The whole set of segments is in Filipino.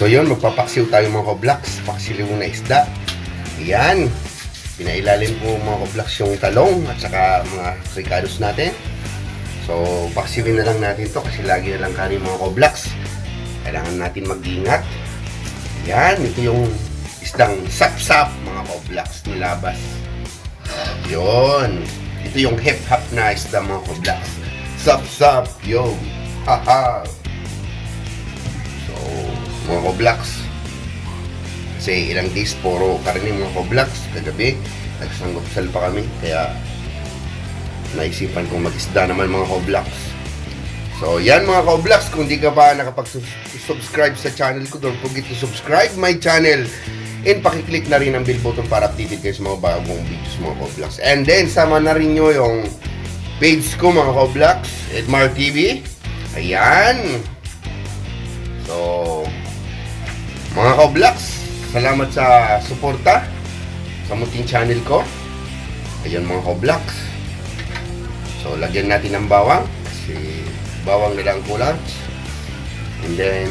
So yun, magpapaksiw tayo mga koblaks. Paksiw na isda. Ayan. Pinailalim po mga koblaks yung talong at saka mga ricados natin. So, paksiwin na lang natin to kasi lagi na lang kari mga koblaks. Kailangan natin mag-ingat. Yan, ito yung isdang sap-sap mga koblaks nilabas. Yun. Ito yung hip-hop na isda mga koblaks. Sap-sap, yo. Haha. Mga koblaks. Kasi ilang days, puro karne mga koblaks. Kagabi, nagsanggupsal pa kami. Kaya, naisipan kong mag-isda naman mga koblaks. So, yan mga koblaks. Kung di ka pa nakapag-subscribe sa channel ko, don't forget to subscribe my channel. And pakiclick na rin ang bell button para updated kayo sa mga bagong videos mga koblaks. And then, sama na rin nyo yung page ko mga koblaks, Edmar TV. Ayan. So, mga koblaks, salamat sa suporta sa munting channel ko. Ayan mga koblaks. So, lagyan natin ng bawang. Kasi bawang na lang kulang. And then,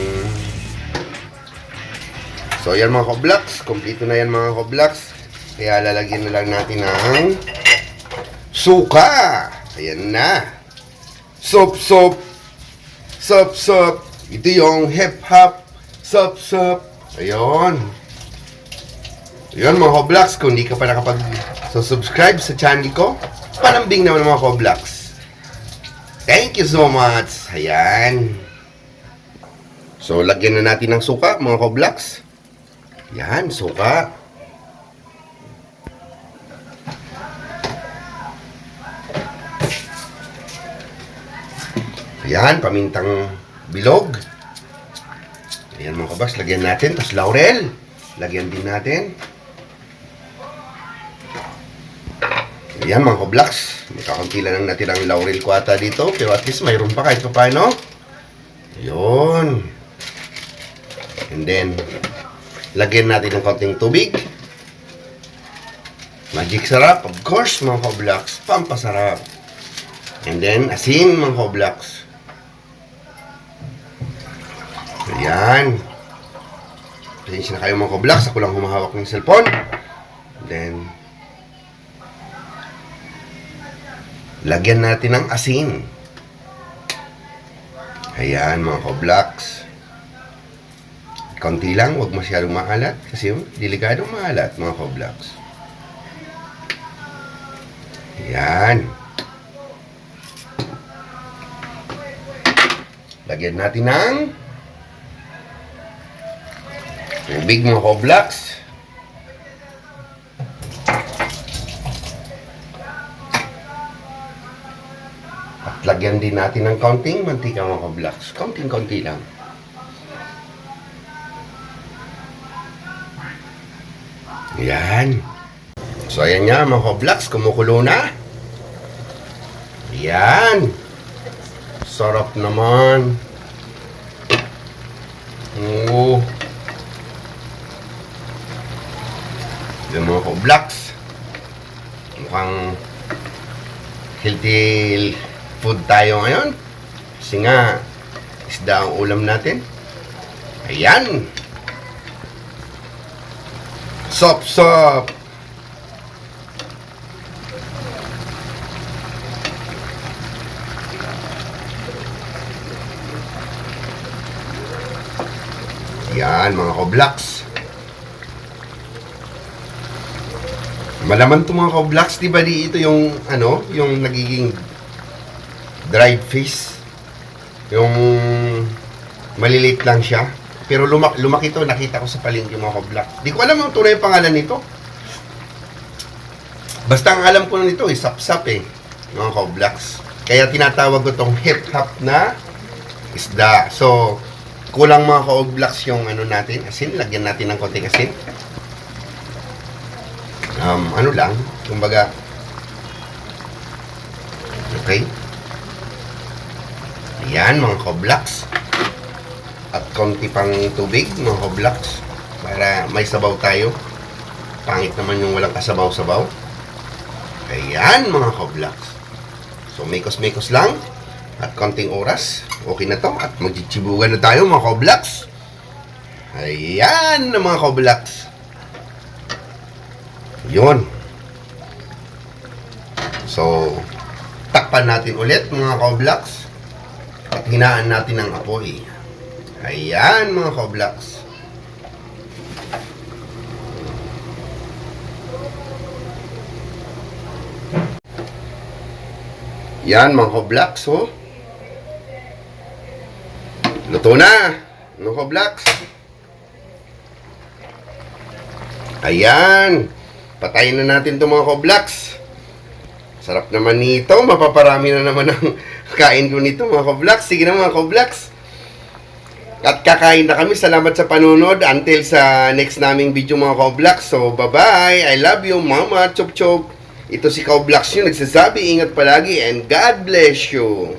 so yan mga koblaks. Kompleto na yan mga koblaks. Kaya lalagyan na lang natin ng suka. Ayan na. Sop, sop. Sop, sop. Ito yung hip-hop. Sop, sop. Ayun. Ayun mga koblaks. Kung di ka pa nakapag-subscribe sa channel ko, panambing naman mga koblaks. Thank you so much. Ayan. So, lagyan na natin ng suka, mga koblaks. Yan, suka. Ayan, pamintang bilog. Ayan mga kabas, lagyan natin. Tapos laurel. Lagyan din natin. Ayan mga koblaks. Magkakunti lang natin ang laurel ko ata dito. Pero at least mayroon pa kahit pa paano. Ayun. And then, lagyan natin ng konting tubig. Magic sarap, of course mga koblaks. Pampasarap. And then, asin mga koblaks. Ayan. Pasensya na kayo mga koblaks. Ako lang humahawak ng cellphone. Then, lagyan natin ng asin. Ayan mga koblaks. Konti lang, huwag masyadong maalat. Kasi delikadong maalat mga koblaks. Ayan. Lagyan natin ng tubig mga koblaks. At lagyan din natin ng kaunting mantika mga koblaks. Kaunting-kaunti lang. Ayan. So, ayan nga mga koblaks. Kumukulo na. Ayan. Sarap naman. Oo. Mga koblaks. Mukhang healthy food tayo ngayon. Kasi nga, isda ang ulam natin. Ayan. Sop, sop. Yan, mga koblaks. Malaman to mga koblaks, di ba di ito yung, ano, yung nagiging dried fish. Yung maliliit lang siya. Pero lumak lumaki to, nakita ko sa palengke mga koblaks. Di ko alam ang tunay pangalan nito. Basta ang alam ko nito, eh, sap-sap eh, mga koblaks. Kaya tinatawag ko tong hip-hop na isda. So, kulang mga ka-oblaks yung ano natin, asin, lagyan natin ng konting asin. Um, ano lang, kumbaga, okay. Ayan, mga ka-oblaks. At konti pang tubig, mga ka-oblaks, para may sabaw tayo. Pangit naman yung walang kasabaw-sabaw. Ayan, mga ka-oblaks. So, mikos-mikos lang. At konting oras, okay na to. At magchichibugan na tayo mga koblaks. Ayan, mga Koblaks. Yun. So, takpan natin ulit, mga Koblaks. At hinaan natin ang apoy. Ayan, mga Koblaks. Yan, mga Koblaks, oh. Luto na, mga Koblaks. Ayan. Patayin na natin itong mga koblaks. Sarap naman nito. Mapaparami na naman ang kain ko nito mga koblaks. Sige na mga koblaks. At kakain na kami. Salamat sa panunod. Until sa next naming video mga koblaks. So, bye-bye. I love you, mama. Chop chop. Ito si Koblaks yun. Nagsasabi, ingat palagi. And God bless you.